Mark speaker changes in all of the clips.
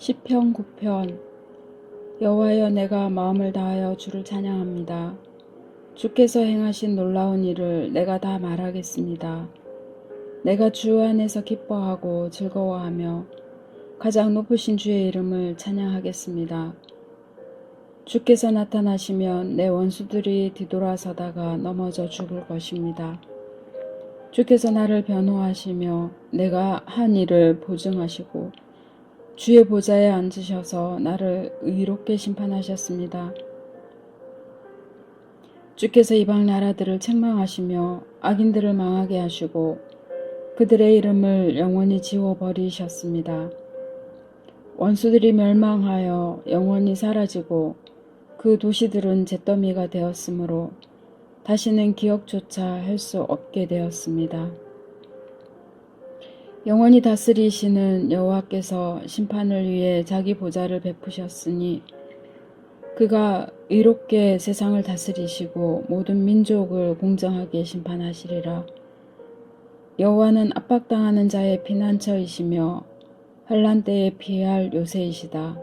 Speaker 1: 시편 9편 여호와여 내가 마음을 다하여 주를 찬양합니다. 주께서 행하신 놀라운 일을 내가 다 말하겠습니다. 내가 주 안에서 기뻐하고 즐거워하며 가장 높으신 주의 이름을 찬양하겠습니다. 주께서 나타나시면 내 원수들이 뒤돌아서다가 넘어져 죽을 것입니다. 주께서 나를 변호하시며 내가 한 일을 보증하시고 주의 보좌에 앉으셔서 나를 의롭게 심판하셨습니다. 주께서 이방 나라들을 책망하시며 악인들을 망하게 하시고 그들의 이름을 영원히 지워버리셨습니다. 원수들이 멸망하여 영원히 사라지고 그 도시들은 잿더미가 되었으므로 다시는 기억조차 할 수 없게 되었습니다. 영원히 다스리시는 여호와께서 심판을 위해 자기 보좌를 베푸셨으니 그가 의롭게 세상을 다스리시고 모든 민족을 공정하게 심판하시리라. 여호와는 압박당하는 자의 피난처이시며 환란 때에 피할 요새이시다.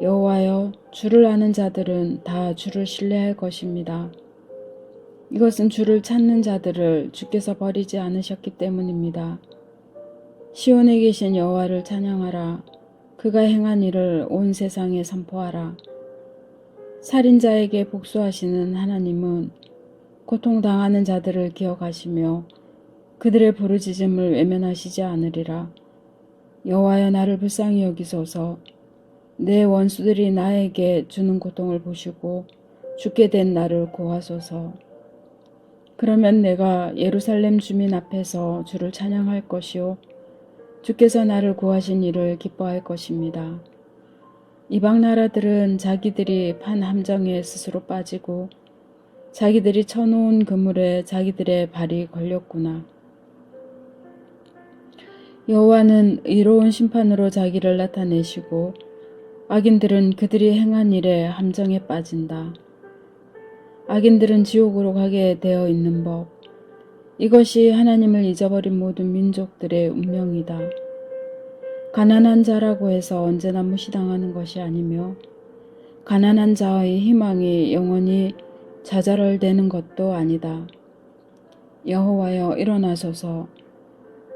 Speaker 1: 여호와여 주를 아는 자들은 다 주를 신뢰할 것입니다. 이것은 주를 찾는 자들을 주께서 버리지 않으셨기 때문입니다. 시온에 계신 여호와를 찬양하라. 그가 행한 일을 온 세상에 선포하라. 살인자에게 복수하시는 하나님은 고통당하는 자들을 기억하시며 그들의 부르짖음을 외면하시지 않으리라. 여호와여 나를 불쌍히 여기소서. 내 원수들이 나에게 주는 고통을 보시고 죽게 된 나를 구하소서. 그러면 내가 예루살렘 주민 앞에서 주를 찬양할 것이요 주께서 나를 구하신 일을 기뻐할 것입니다. 이방 나라들은 자기들이 판 함정에 스스로 빠지고 자기들이 쳐놓은 그물에 자기들의 발이 걸렸구나. 여호와는 의로운 심판으로 자기를 나타내시고 악인들은 그들이 행한 일에 함정에 빠진다. 악인들은 지옥으로 가게 되어 있는 법. 이것이 하나님을 잊어버린 모든 민족들의 운명이다. 가난한 자라고 해서 언제나 무시당하는 것이 아니며 가난한 자의 희망이 영원히 자잘을되는 것도 아니다. 여호와여 일어나소서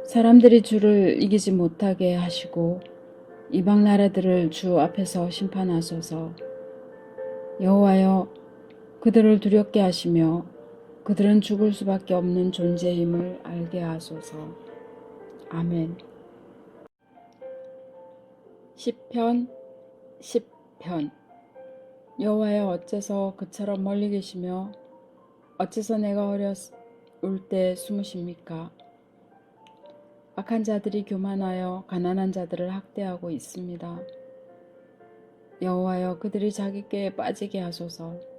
Speaker 1: 사람들이 주를 이기지 못하게 하시고 이방 나라들을 주 앞에서 심판하소서 여호와여 그들을 두렵게 하시며 그들은 죽을 수밖에 없는 존재임을 알게 하소서. 아멘. 10편 10편 여호와여 어째서 그처럼 멀리 계시며 어째서 내가 어렸을 때 숨으십니까? 악한 자들이 교만하여 가난한 자들을 학대하고 있습니다. 여호와여 그들이 자기께 빠지게 하소서.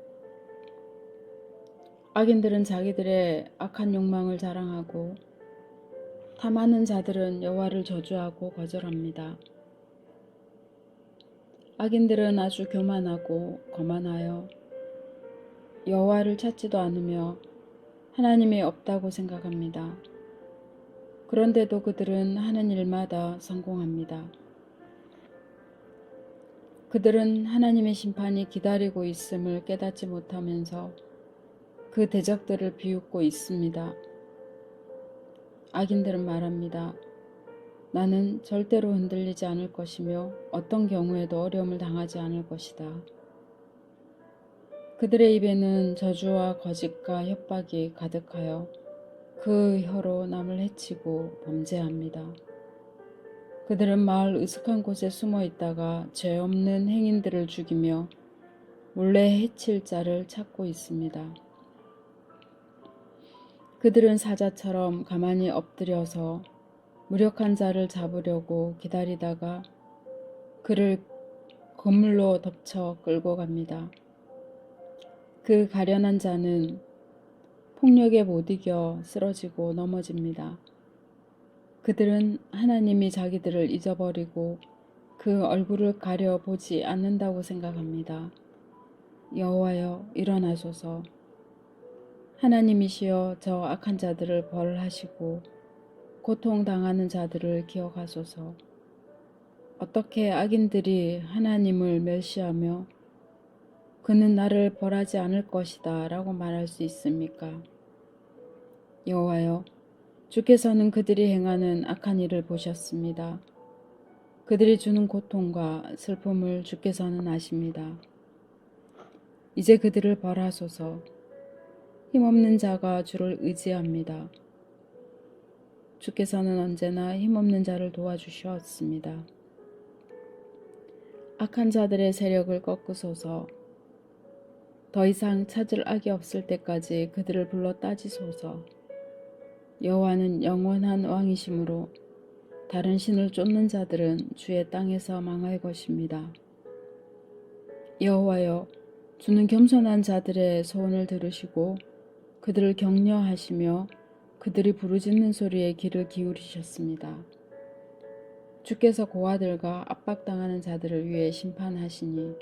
Speaker 1: 악인들은 자기들의 악한 욕망을 자랑하고 탐하는 자들은 여호와를 저주하고 거절합니다. 악인들은 아주 교만하고 거만하여 여호와를 찾지도 않으며 하나님이 없다고 생각합니다. 그런데도 그들은 하는 일마다 성공합니다. 그들은 하나님의 심판이 기다리고 있음을 깨닫지 못하면서 그 대적들을 비웃고 있습니다. 악인들은 말합니다. 나는 절대로 흔들리지 않을 것이며 어떤 경우에도 어려움을 당하지 않을 것이다. 그들의 입에는 저주와 거짓과 협박이 가득하여 그 혀로 남을 해치고 범죄합니다. 그들은 마을 으슥한 곳에 숨어 있다가 죄 없는 행인들을 죽이며 몰래 해칠 자를 찾고 있습니다. 그들은 사자처럼 가만히 엎드려서 무력한 자를 잡으려고 기다리다가 그를 그물로 덮쳐 끌고 갑니다. 그 가련한 자는 폭력에 못 이겨 쓰러지고 넘어집니다. 그들은 하나님이 자기들을 잊어버리고 그 얼굴을 가려 보지 않는다고 생각합니다. 여호와여 일어나소서. 하나님이시여 저 악한 자들을 벌하시고 고통당하는 자들을 기억하소서. 어떻게 악인들이 하나님을 멸시하며 그는 나를 벌하지 않을 것이다 라고 말할 수 있습니까? 여호와여, 주께서는 그들이 행하는 악한 일을 보셨습니다. 그들이 주는 고통과 슬픔을 주께서는 아십니다. 이제 그들을 벌하소서. 힘없는 자가 주를 의지합니다. 주께서는 언제나 힘없는 자를 도와주셨습니다. 악한 자들의 세력을 꺾으소서. 더 이상 찾을 악이 없을 때까지 그들을 불러 따지소서. 여호와는 영원한 왕이시므로 다른 신을 쫓는 자들은 주의 땅에서 망할 것입니다. 여호와여, 주는 겸손한 자들의 소원을 들으시고 그들을 격려하시며 그들이 부르짖는 소리에 귀를 기울이셨습니다. 주께서 고아들과 압박당하는 자들을 위해 심판하시니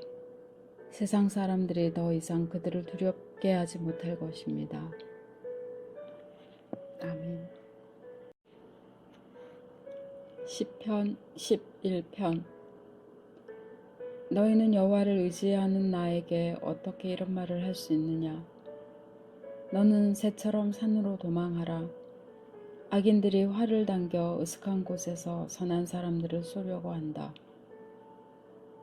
Speaker 1: 세상 사람들이 더 이상 그들을 두렵게 하지 못할 것입니다. 아멘. 시편 11편 너희는 여호와를 의지하는 나에게 어떻게 이런 말을 할 수 있느냐? 너는 새처럼 산으로 도망하라. 악인들이 활을 당겨 으슥한 곳에서 선한 사람들을 쏘려고 한다.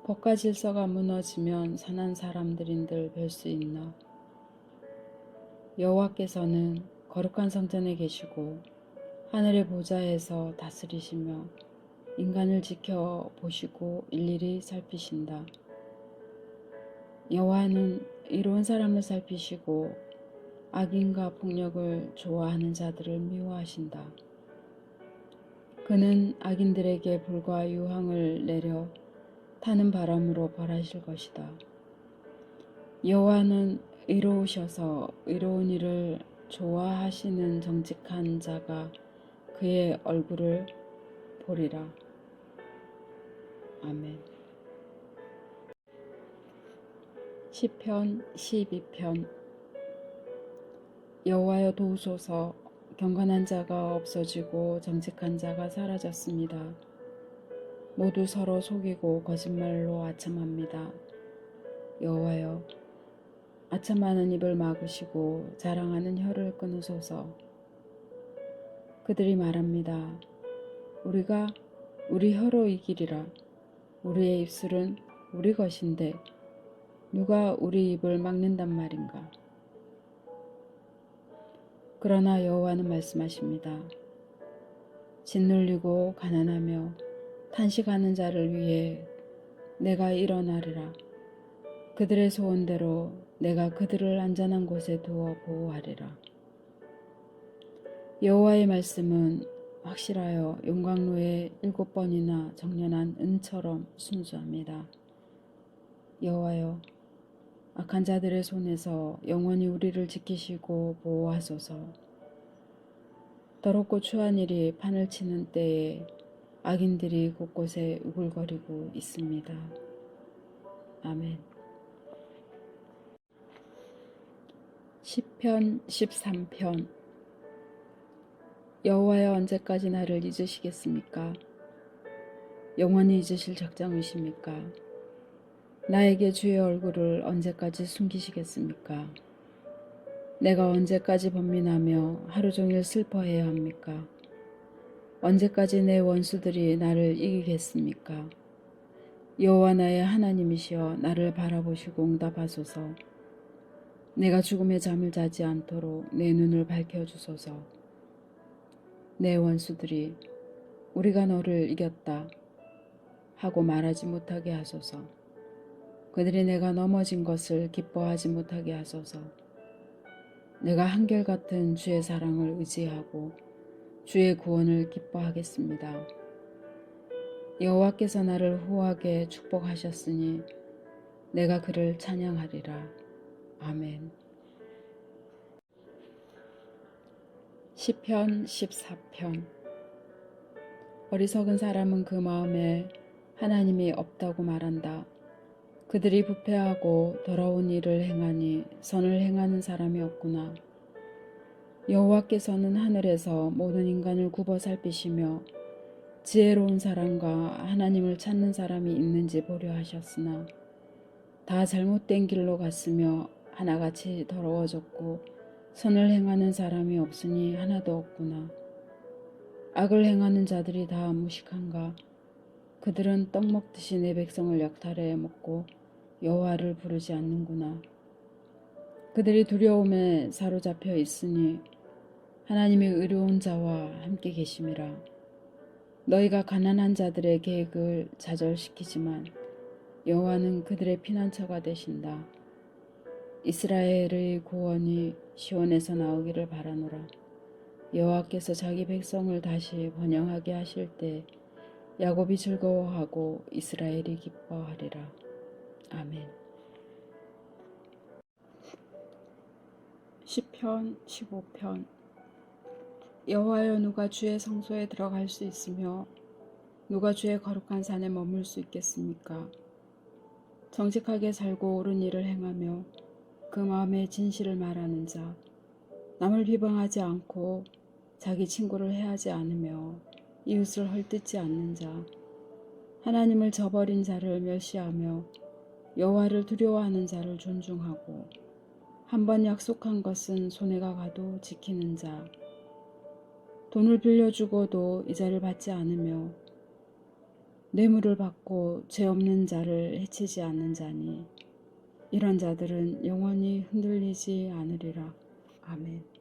Speaker 1: 법과 질서가 무너지면 선한 사람들인들 뵐 수 있나? 여호와께서는 거룩한 성전에 계시고 하늘의 보좌에서 다스리시며 인간을 지켜 보시고 일일이 살피신다. 여호와는 이로운 사람을 살피시고 악인과 폭력을 좋아하는 자들을 미워하신다. 그는 악인들에게 불과 유황을 내려 타는 바람으로 벌하실 것이다. 여호와는 의로우셔서 의로운 일을 좋아하시는 정직한 자가 그의 얼굴을 보리라. 아멘. 시편 12편 여호와여 도우소서 경건한 자가 없어지고 정직한 자가 사라졌습니다. 모두 서로 속이고 거짓말로 아첨합니다. 여호와여 아첨하는 입을 막으시고 자랑하는 혀를 끊으소서. 그들이 말합니다. 우리가 우리 혀로 이기리라. 우리의 입술은 우리 것인데 누가 우리 입을 막는단 말인가? 그러나 여호와는 말씀하십니다. 짓눌리고 가난하며 탄식하는 자를 위해 내가 일어나리라. 그들의 소원대로 내가 그들을 안전한 곳에 두어 보호하리라. 여호와의 말씀은 확실하여 용광로에 일곱 번이나 정연한 은처럼 순수합니다. 여호와여, 악한 자들의 손에서 영원히 우리를 지키시고 보호하소서. 더럽고 추한 일이 판을 치는 때에 악인들이 곳곳에 우글거리고 있습니다. 아멘. 시편 13편 여호와여 언제까지 나를 잊으시겠습니까? 영원히 잊으실 작정이십니까? 나에게 주의 얼굴을 언제까지 숨기시겠습니까? 내가 언제까지 번민하며 하루 종일 슬퍼해야 합니까? 언제까지 내 원수들이 나를 이기겠습니까? 여호와 나의 하나님이시여 나를 바라보시고 응답하소서. 내가 죽음의 잠을 자지 않도록 내 눈을 밝혀 주소서. 내 원수들이 우리가 너를 이겼다 하고 말하지 못하게 하소서. 그들이 내가 넘어진 것을 기뻐하지 못하게 하소서. 내가 한결같은 주의 사랑을 의지하고 주의 구원을 기뻐하겠습니다. 여호와께서 나를 후하게 축복하셨으니 내가 그를 찬양하리라. 아멘. 시편 14편 어리석은 사람은 그 마음에 하나님이 없다고 말한다. 그들이 부패하고 더러운 일을 행하니 선을 행하는 사람이 없구나. 여호와께서는 하늘에서 모든 인간을 굽어 살피시며 지혜로운 사람과 하나님을 찾는 사람이 있는지 보려 하셨으나 다 잘못된 길로 갔으며 하나같이 더러워졌고 선을 행하는 사람이 없으니 하나도 없구나. 악을 행하는 자들이 다 무식한가? 그들은 떡 먹듯이 내 백성을 약탈해 먹고 여호와를 부르지 않는구나. 그들이 두려움에 사로잡혀 있으니 하나님의 의로운 자와 함께 계심이라. 너희가 가난한 자들의 계획을 좌절시키지만 여호와는 그들의 피난처가 되신다. 이스라엘의 구원이 시온에서 나오기를 바라노라. 여호와께서 자기 백성을 다시 번영하게 하실 때 야곱이 즐거워하고 이스라엘이 기뻐하리라. 아멘. 시편 15편 여호와여 누가 주의 성소에 들어갈 수 있으며 누가 주의 거룩한 산에 머물 수 있겠습니까? 정직하게 살고 옳은 일을 행하며 그 마음에 진실을 말하는 자, 남을 비방하지 않고 자기 친구를 해하지 않으며 이웃을 헐뜯지 않는 자, 하나님을 저버린 자를 멸시하며 여호와를 두려워하는 자를 존중하고 한 번 약속한 것은 손해가 가도 지키는 자, 돈을 빌려주고도 이자를 받지 않으며 뇌물을 받고 죄 없는 자를 해치지 않는 자니 이런 자들은 영원히 흔들리지 않으리라. 아멘.